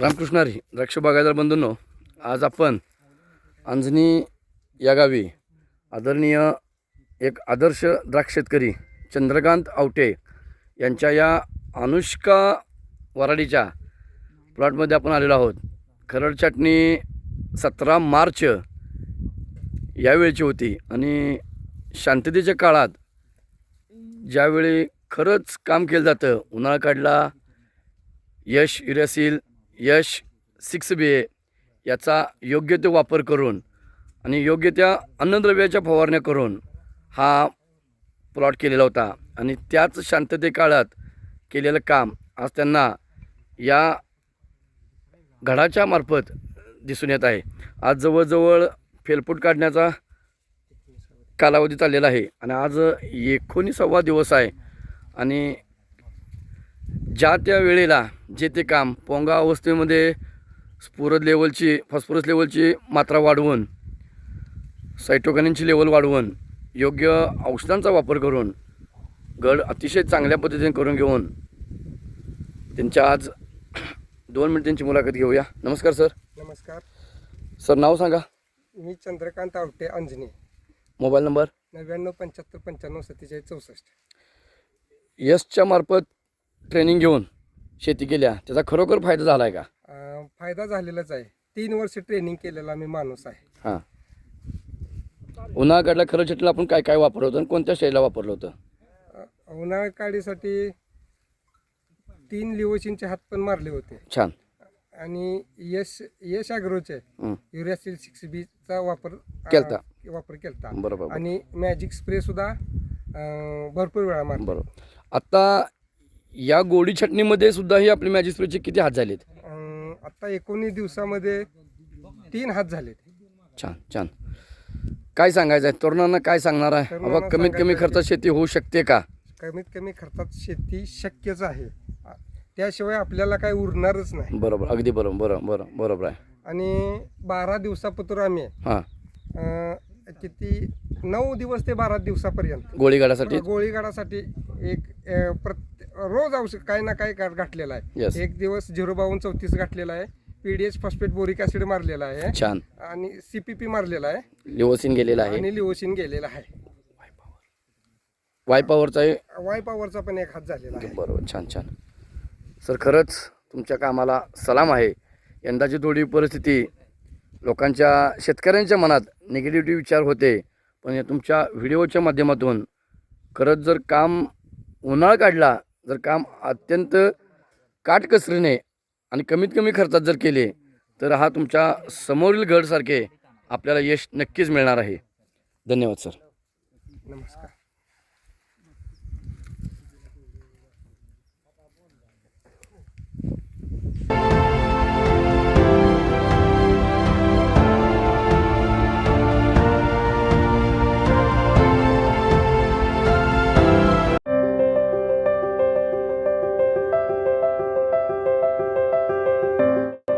रामकृष्णारी द्राक्ष बागायदार बंधूंनो आज आपण अंजनी या गावी आदरणीय एक आदर्श द्राक्ष शेतकरी चंद्रकांत आवटे यांच्या या अनुष्का वराडीच्या प्लॉटमध्ये आपण आलेलो आहोत. खरड चटणी सतरा मार्च यावेळची होती आणि शांततेच्या काळात ज्यावेळी खरंच काम केलं जातं उन्हाळा काढला यश युरॅसिल यश सिक्स बी ए याचा योग्य तो वापर करून आणि योग्य त्या अन्नद्रव्याच्या फवारण्या करून हा प्लॉट केलेला होता. आणि त्याच शांतते काळात केलेलं काम आज त्यांना या घडाच्या मार्फत दिसून येत आहे. आज जवळजवळ फेलपूट काढण्याचा कालावधी चाललेला आहे आणि आज एकोणीसावा दिवस आहे. आणि ज्या त्या वेळेला जे ते काम. पोंगा अवस्थेमध्ये स्फुरद लेवलची फॉस्फरस लेवलची मात्रा वाढवून सायटोकॅनिनची लेवल वाढवून योग्य औषधांचा वापर करून गड अतिशय चांगल्या पद्धतीने करून घेऊन त्यांच्या आज दोन मिनिट त्यांची मुलाखत घेऊया. नमस्कार सर. नमस्कार. सर नाव सांगा. मी चंद्रकांत आवटे अंजनी. Mobile number? नव्याण्णव पंच्याहत्तर पंच्याण्णव सत्तेचाळीस चौसष्ट. यशच्या मार्फत ट्रेनिंग घेऊन. शेती केल्या त्याचा खरोखर फायदा झाला आहे का? अं, फायदा झालेलाच आहे. तीन वर्ष ट्रेनिंग केलेला मी माणूस आहे. हां. उन्हाळा काढला खरं शेतीला आपण काय काय वापरलं होतं आणि कोणत्या स्टेजला वापरलं होतं? अं, उन्हाळा काढीसाठी तीन लिओशिनचे हात पण मारले होते. छान. आणि यश यश अॅग्रोचे हं. युरियासिल सिक्स बीचा वापर अं, केलता. वापर केलता. बरोबर. आणि मॅजिक स्प्रे सुद्धा अं, भरपूर वेळा मारला. बरोबर. आता या गोडी छटणीमध्ये सुद्धा ही आपली मॅजिक स्प्रेचे किती हात झालेत? अं, आता एकोणीस दिवसामध्ये तीन हात झाले छान छान. काय सांगायचं आहे? तरुणांना काय सांगणार आहे? तरुणांना बाबा कमीत कमी सांगायचं खर्चात शेती होऊ शकते का? कमीत कमी खर्चात शेती शक्यच आहे. आ- त्याशिवाय आपल्याला काही उरणारच नाही. बरोबर अगदी बरोबर बरोबर बरोबर बरोबर आहे. आणि बारा दिवसापत्र आम्ही हां. अं, किती नऊ दिवस ते बारा दिवसापर्यंत. गोळीगाडासाठी? गोळीगाडासाठी एक अं, रोज औषध काही ना काही घातलेला Yes. आहे एक दिवस झिरो बावन्न चौतीस घातलेला आहे. पीडीएच फॉस्फेट बोरिक ऍसिड मारलेला आहे. छान. आणि सीपीपी मारलेला आहे. लिओसिन गेलेला आहे. आणि लिओसिन गेलेला आहे. वाय पॉवरचाही वाय पॉवरचा पण एक हात झालेला आहे. बरोबर छान छान. सर खरंच तुमच्या कामाला सलाम आहे. यंदाची थोडी परिस्थिती लोकांच्या शेतकऱ्यांच्या मनात निगेटिव्हिटी विचार होते. पण या तुमच्या व्हिडिओच्या माध्यमातून खरंच जर काम उन्हाळा काढला जर काम अत्यंत काटकसरीने आणि कमीत कमी खर्चात जर केले तर हा तुमच्या समोरील गडसारखे आपल्याला यश नक्कीच मिळणार आहे. धन्यवाद सर. नमस्कार.